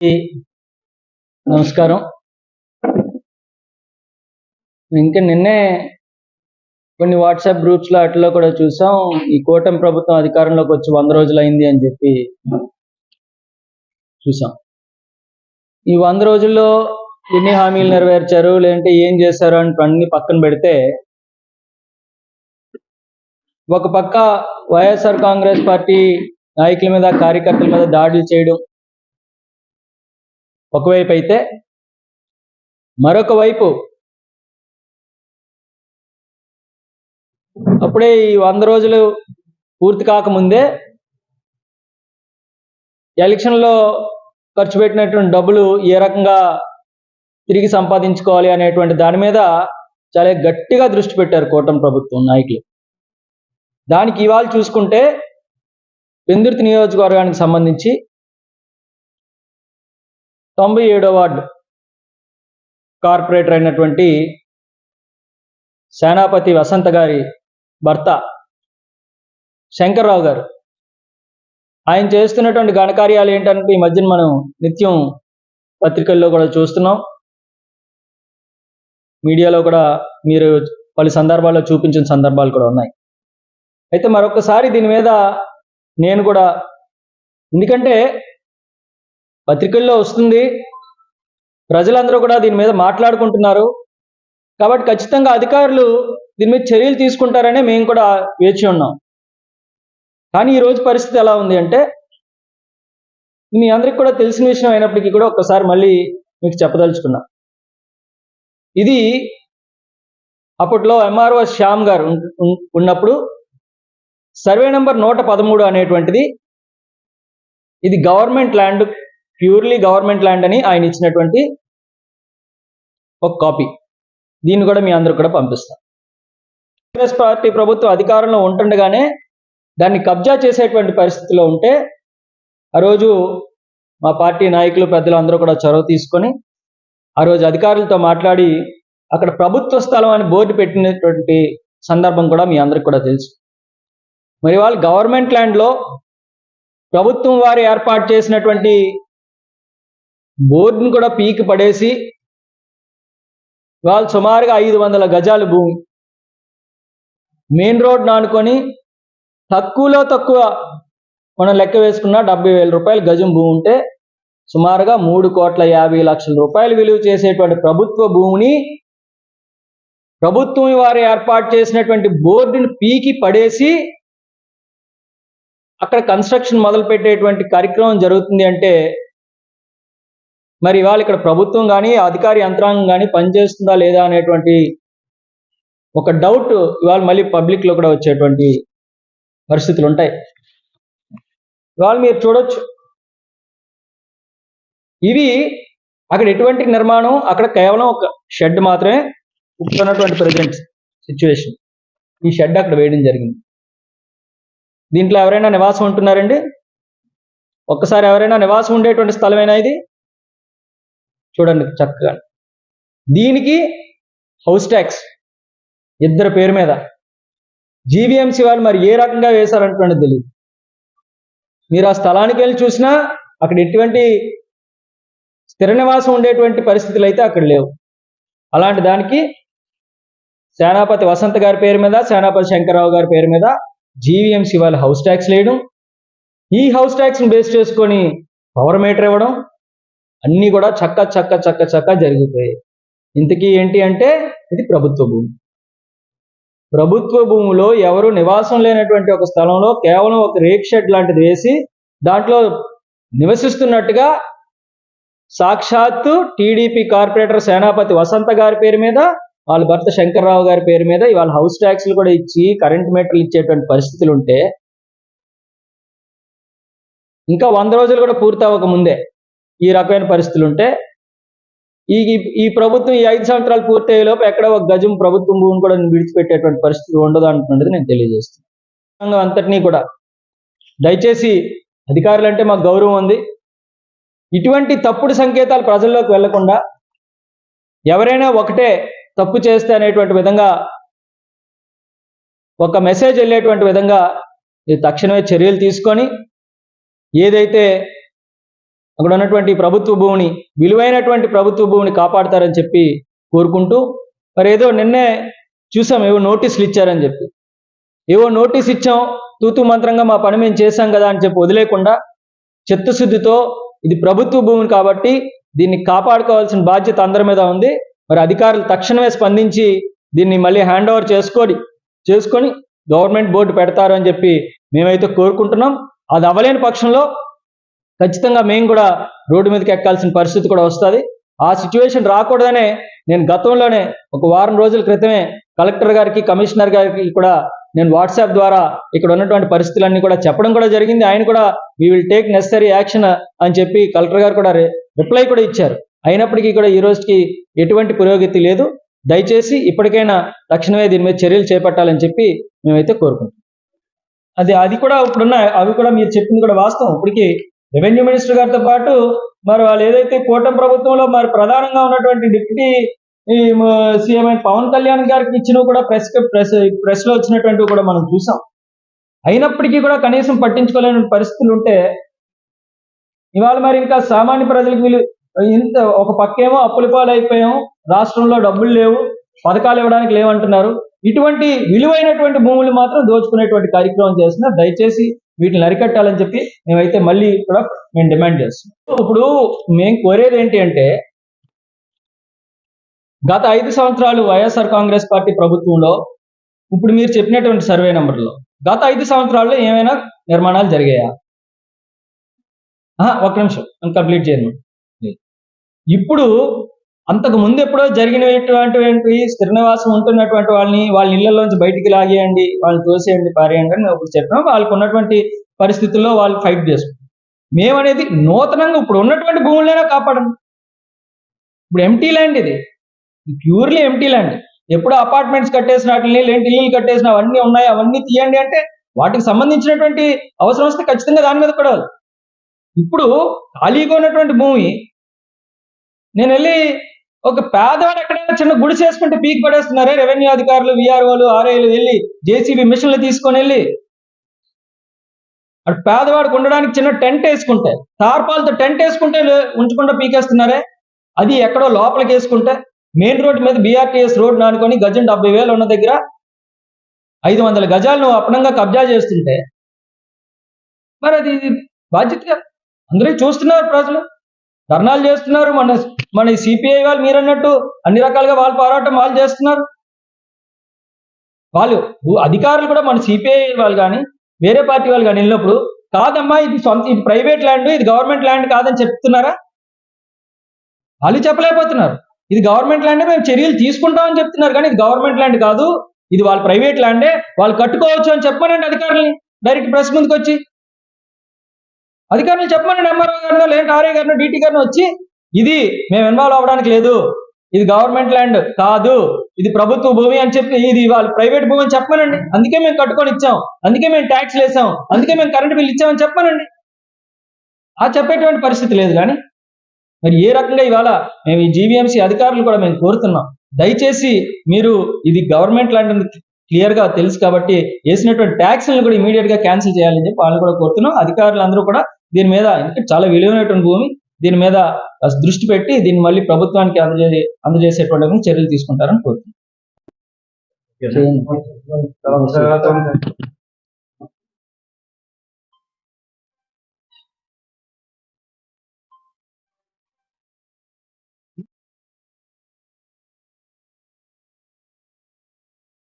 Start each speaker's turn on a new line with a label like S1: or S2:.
S1: నమస్కారం. ఇంకా నిన్నే కొన్ని వాట్సాప్ గ్రూప్స్లో అట్లా కూడా చూసాం ఈ కూటమి ప్రభుత్వం అధికారంలోకి వచ్చి వంద రోజులు అయింది అని చెప్పి చూసాం. ఈ వంద రోజుల్లో ఎన్ని హామీలు నెరవేర్చారు లేదంటే ఏం చేశారు అని అన్ని పక్కన పెడితే ఒక పక్క వైఎస్ఆర్ కాంగ్రెస్ పార్టీ నాయకుల మీద కార్యకర్తల మీద దాడులు చేయడం ఒకవైపు అయితే మరొక వైపు అప్పుడే ఈ వంద రోజులు పూర్తి కాకముందే ఎలక్షన్లో ఖర్చు పెట్టినటువంటి డబ్బులు ఏ రకంగా తిరిగి సంపాదించుకోవాలి అనేటువంటి దాని మీద చాలా గట్టిగా దృష్టి పెట్టారు కూటమి ప్రభుత్వం నాయకులు. దానికి ఇవాళ చూసుకుంటే పెందుర్తి నియోజకవర్గానికి సంబంధించి తొంభై ఏడో వార్డు కార్పొరేటర్ అయినటువంటి సేనాపతి వసంత గారి భర్త శంకర్రావు గారు. ఆయన చేస్తున్నటువంటి ఘనకార్యాలు ఏంటంటే ఈ మధ్యన మనం నిత్యం పత్రికల్లో కూడా చూస్తున్నాం. మీడియాలో కూడా మీరు పలు సందర్భాల్లో చూపించిన సందర్భాలు కూడా ఉన్నాయి. అయితే మరొకసారి దీని మీద నేను కూడా ఎందుకంటే పత్రికల్లో వస్తుంది. ప్రజలందరూ కూడా దీని మీద మాట్లాడుకుంటున్నారు. కాబట్టి ఖచ్చితంగా అధికారులు దీని మీద చర్యలు తీసుకుంటారనే మేము కూడా వేచి ఉన్నాం. కానీ ఈరోజు పరిస్థితి ఎలా ఉంది అంటే మీ అందరికి కూడా తెలిసిన విషయం అయినప్పటికీ కూడా ఒక్కసారి మళ్ళీ మీకు చెప్పదలుచుకున్నా. ఇది అప్పట్లో ఎంఆర్ఓ శ్యామ్ గారు ఉన్నప్పుడు సర్వే నెంబర్ నూట పదమూడు అనేటువంటిది ఇది government land purely government land అని ఆయన ఇచ్చినటువంటి ఒక కాపీ. దీన్ని కూడా మీ అందరూ కూడా పంపిస్తాం. కాంగ్రెస్ పార్టీ ప్రభుత్వం అధికారంలో ఉంటుండగానే దాన్ని కబ్జా చేసేటువంటి పరిస్థితిలో ఉంటే ఆ రోజు మా పార్టీ నాయకులు పెద్దలు అందరూ కూడా చొరవ తీసుకొని ఆ రోజు అధికారులతో మాట్లాడి అక్కడ ప్రభుత్వ స్థలం అని బోర్డు పెట్టినటువంటి సందర్భం కూడా మీ అందరికి కూడా తెలుసు. మరి వాళ్ళు గవర్నమెంట్ ల్యాండ్లో ప్రభుత్వం వారు ఏర్పాటు చేసినటువంటి బోర్డుని కూడా పీకి పడేసి వాళ్ళు సుమారుగా ఐదు వందల గజాలు భూమి. మెయిన్ రోడ్ ఆనుకొని తక్కువలో తక్కువ మనం లెక్క వేసుకున్న డెబ్బై వేల రూపాయలు గజం భూమి ఉంటే సుమారుగా మూడు కోట్ల యాభై లక్షల రూపాయలు విలువ చేసేటువంటి ప్రభుత్వ భూమిని ప్రభుత్వం వారు ఏర్పాటు చేసినటువంటి బోర్డుని పీకి పడేసి అక్కడ కన్స్ట్రక్షన్ మొదలు పెట్టేటువంటి కార్యక్రమం జరుగుతుంది అంటే మరి ఇవాళ ఇక్కడ ప్రభుత్వం కానీ అధికారి యంత్రాంగం కానీ పనిచేస్తుందా లేదా అనేటువంటి ఒక డౌట్ ఇవాళ మళ్ళీ పబ్లిక్లో కూడా వచ్చేటువంటి పరిస్థితులు ఉంటాయి. ఇవాళ మీరు చూడొచ్చు. ఇవి అక్కడ ఎటువంటి నిర్మాణం? అక్కడ కేవలం ఒక షెడ్ మాత్రమే ఉన్నటువంటి ప్రజెంట్ సిచ్యువేషన్ ఈ షెడ్ అక్కడ వేయడం జరిగింది. దీంట్లో ఎవరైనా నివాసం ఉంటున్నారండి? ఒక్కసారి ఎవరైనా నివాసం ఉండేటువంటి స్థలమేనా ఇది? చూడండి చక్కగా. దీనికి హౌస్ ట్యాక్స్ ఇద్దరు పేరు మీద. జీవీఎంసీ వాళ్ళు మరి ఏ రకంగా వేశారంటున్నది తెలియదు మీరు ఆ స్థలానికి వెళ్ళి చూసినా అక్కడ ఎటువంటి స్థిర నివాసం ఉండేటువంటి పరిస్థితులు అయితే అక్కడ లేవు. అలాంటి దానికి సేనాపతి వసంత గారి పేరు మీద సేనాపతి శంకర్రావు గారి పేరు మీద జీవీఎంసీ వాళ్ళు హౌస్ ట్యాక్స్ వేయడం ఈ హౌస్ ట్యాక్స్ని బేస్ చేసుకొని పవర్ మీటర్ ఇవ్వడం అన్నీ కూడా చక్క చక్క చక్క చక్క జరిగిపోయాయి. ఇంతకీ ఏంటి అంటే ఇది ప్రభుత్వ భూమి. ప్రభుత్వ భూమిలో ఎవరు నివాసం లేనటువంటి ఒక స్థలంలో కేవలం ఒక రేక్ షెడ్ లాంటిది వేసి దాంట్లో నివసిస్తున్నట్టుగా సాక్షాత్తు టీడీపీ కార్పొరేటర్ సేనాపతి వసంత గారి పేరు మీద వాళ్ళ భర్త శంకర్రావు గారి పేరు మీద ఇవాళ హౌస్ ట్యాక్స్లు కూడా ఇచ్చి కరెంట్ మీటర్లు ఇచ్చేటువంటి పరిస్థితులు ఉంటే ఇంకా వంద రోజులు కూడా పూర్తి అవ్వక ముందే ఈ రకమైన పరిస్థితులు ఉంటే ఈ ఈ- ప్రభుత్వం ఈ ఐదు సంవత్సరాలు పూర్తయ్యేలోపు ఎక్కడ ఒక గజం ప్రభుత్వం భూమిని కూడా విడిచిపెట్టేటువంటి పరిస్థితి ఉండదు అంటున్నది నేను తెలియజేస్తున్నాను అంతటినీ కూడా దయచేసి అధికారులు అంటే మాకు గౌరవం ఉంది. ఇటువంటి తప్పుడు సంకేతాలు ప్రజల్లోకి వెళ్ళకుండా ఎవరైనా ఒకటే తప్పు చేస్తే అనేటువంటి విధంగా ఒక మెసేజ్ వెళ్ళేటువంటి విధంగా తక్షణమే చర్యలు తీసుకొని ఏదైతే అక్కడ ఉన్నటువంటి ప్రభుత్వ భూమిని విలువైనటువంటి ప్రభుత్వ భూమిని కాపాడతారని చెప్పి కోరుకుంటూ మరి ఏదో నిన్నే చూసాం ఏవో నోటీసులు ఇచ్చారని చెప్పి. ఏవో నోటీస్ ఇచ్చాం తూతు మంత్రంగా మా పని మేము చేశాం కదా అని చెప్పి వదిలేకుండా చిత్తశుద్ధితో ఇది ప్రభుత్వ భూమిని కాబట్టి దీన్ని కాపాడుకోవాల్సిన బాధ్యత అందరి మీద ఉంది. మరి అధికారులు తక్షణమే స్పందించి దీన్ని మళ్ళీ హ్యాండ్ ఓవర్ చేసుకొని చేసుకొని గవర్నమెంట్ బోర్డు పెడతారు అని చెప్పి మేమైతే కోరుకుంటున్నాం. అది అవ్వలేని పక్షంలో ఖచ్చితంగా మేము కూడా రోడ్డు మీదకి ఎక్కాల్సిన పరిస్థితి కూడా వస్తుంది. ఆ సిచ్యువేషన్ రాకూడదనే నేను గతంలోనే ఒక వారం రోజుల క్రితమే కలెక్టర్ గారికి కమిషనర్ గారికి కూడా నేను వాట్సాప్ ద్వారా ఇక్కడ ఉన్నటువంటి పరిస్థితులన్నీ కూడా చెప్పడం కూడా జరిగింది. ఆయన కూడా we will take necessary action అని చెప్పి కలెక్టర్ గారు కూడా రిప్లై కూడా ఇచ్చారు. అయినప్పటికీ కూడా ఈ రోజుకి ఎటువంటి పురోగతి లేదు. దయచేసి ఇప్పటికైనా తక్షణమే దీని మీద చర్యలు చేపట్టాలని చెప్పి మేమైతే కోరుకుంటాం అది అది కూడా ఇప్పుడున్న అవి కూడా మీరు చెప్పింది కూడా వాస్తవం. ఇప్పటికి రెవెన్యూ మినిస్టర్ గారితో పాటు మరి వాళ్ళు ఏదైతే కూటమి ప్రభుత్వంలో మరి ప్రధానంగా ఉన్నటువంటి డిప్యూటీ సీఎం అయిన పవన్ కళ్యాణ్ గారికి ఇచ్చినవి కూడా ప్రెస్ ప్రెస్ ప్రెస్లో వచ్చినటువంటివి కూడా మనం చూసాం. అయినప్పటికీ కూడా కనీసం పట్టించుకోలేని పరిస్థితులు ఉంటే ఇవాళ మరి ఇంకా సామాన్య ప్రజలకు వీళ్ళు ఇంత ఒక పక్కేమో అప్పుల పాలైపోయాం రాష్ట్రంలో డబ్బులు లేవు పథకాలు ఇవ్వడానికి లేవంటున్నారు. ఇటువంటి విలువైనటువంటి భూములు మాత్రం దోచుకునేటువంటి కార్యక్రమం చేస్తున్నారు. దయచేసి వీటిని అరికట్టాలని చెప్పి మేమైతే మళ్ళీ కూడా మేము డిమాండ్ చేస్తున్నాం. ఇప్పుడు మేము కోరేది ఏంటి అంటే గత ఐదు సంవత్సరాలు వైఎస్ఆర్ కాంగ్రెస్ పార్టీ ప్రభుత్వంలో ఇప్పుడు మీరు చెప్పినటువంటి సర్వే నెంబర్లో గత ఐదు సంవత్సరాల్లో ఏమైనా నిర్మాణాలు జరిగాయా? ఆహా, నిమిషం కంప్లీట్ చేయను. ఇప్పుడు అంతకు ముందు ఎప్పుడో జరిగినటువంటి శ్రీనివాసం ఉంటున్నటువంటి వాళ్ళని వాళ్ళ ఇళ్ళలోంచి బయటికి లాగేయండి వాళ్ళని తోసేయండి పారేయండి అని ఇప్పుడు చెప్పినాం. వాళ్ళకు ఉన్నటువంటి పరిస్థితుల్లో వాళ్ళు ఫైట్ చేసుకుంటాం మేమనేది నూతనంగా ఇప్పుడు ఉన్నటువంటి భూములైనా కాపాడండి. ఇప్పుడు ఎంటీ ల్యాండ్ ఇది. ప్యూర్లీ ఎంటీ ల్యాండ్ ఎప్పుడో అపార్ట్మెంట్స్ కట్టేసిన వాటిని లేంటి ఇల్లు కట్టేసిన అవన్నీ ఉన్నాయి అవన్నీ తీయండి అంటే వాటికి సంబంధించినటువంటి అవసరం వస్తే ఖచ్చితంగా దాని మీద కూడా ఇప్పుడు ఖాళీగా ఉన్నటువంటి భూమి నేను వెళ్ళి ఒక పేదవాడు ఎక్కడైనా చిన్న గుడి చేసుకుంటే పీక్ పడేస్తున్నారే రెవెన్యూ అధికారులు విఆర్ఓలు ఆర్ఐలు వెళ్ళి జేసీబీ మిషన్లు తీసుకొని వెళ్ళి. అటు పేదవాడికి ఉండడానికి చిన్న టెంట్ వేసుకుంటే తార్పాలతో టెంట్ వేసుకుంటే ఉంచకుండా పీకేస్తున్నారే? అది ఎక్కడో లోపలికి వేసుకుంటే మెయిన్ రోడ్ మీద బీఆర్టీఎస్ రోడ్ నానుకొని గజం డెబ్బై వేలు ఉన్న దగ్గర ఐదు వందల గజాలు నువ్వు కబ్జా చేస్తుంటే మరి అది బాధ్యతగా అందరూ చూస్తున్నారు ప్రజలు. ధర్నాలు చేస్తున్నారు మన మన సిపిఐ వాళ్ళు మీరు అన్నట్టు అన్ని రకాలుగా వాళ్ళు పోరాటం వాళ్ళు చేస్తున్నారు. వాళ్ళు అధికారులు కూడా మన సిపిఐ వాళ్ళు కానీ వేరే పార్టీ వాళ్ళు కానీ వెళ్ళినప్పుడు కాదమ్మా ఇది సొంత ఇది ప్రైవేట్ ల్యాండ్ ఇది గవర్నమెంట్ ల్యాండ్ కాదని చెప్తున్నారా? వాళ్ళు చెప్పలేకపోతున్నారు. ఇది గవర్నమెంట్ ల్యాండ్ మేము చర్యలు తీసుకుంటామని చెప్తున్నారు కానీ ఇది గవర్నమెంట్ ల్యాండ్ కాదు. ఇది వాళ్ళ ప్రైవేట్ ల్యాండే. వాళ్ళు కట్టుకోవచ్చు అని చెప్పమనండి అధికారులని డైరెక్ట్ ప్రెస్ ముందుకు వచ్చి అధికారులు చెప్పమనండి ఎంఆర్ఓ గారినో లేదంటే ఆర్ఏ గారినో డీటీ గారినో వచ్చి ఇది మేము ఇన్వాల్వ్ అవ్వడానికి లేదు. ఇది గవర్నమెంట్ ల్యాండ్ కాదు. ఇది ప్రభుత్వ భూమి అని చెప్పి ఇది వాళ్ళు ప్రైవేట్ భూమి అని చెప్పమనండి. అందుకే మేము కట్టుకొని ఇచ్చాం. అందుకే మేము ట్యాక్స్ వేసాం అందుకే మేము కరెంట్ బిల్ ఇచ్చామని చెప్పమనండి. ఆ చెప్పేటువంటి పరిస్థితి లేదు కానీ మరి ఏ రకంగా ఇవాళ మేము ఈ జీవీఎంసీ అధికారులు కూడా మేము కోరుతున్నాం. దయచేసి మీరు ఇది గవర్నమెంట్ ల్యాండ్ అని క్లియర్గా తెలుసు కాబట్టి వేసినటువంటి ట్యాక్స్లను కూడా ఇమీడియట్గా క్యాన్సిల్ చేయాలని చెప్పి వాళ్ళు కూడా కోరుతున్నాం. అధికారులు అందరూ కూడా దీని మీద చాలా విలువైనటువంటి భూమి దీని మీద దృష్టి పెట్టి దీన్ని మళ్ళీ ప్రభుత్వానికి అందజే అందజేసేటువంటి చర్యలు తీసుకుంటారని కోరుతున్నాం. చేయండి.
S2: తర్వాత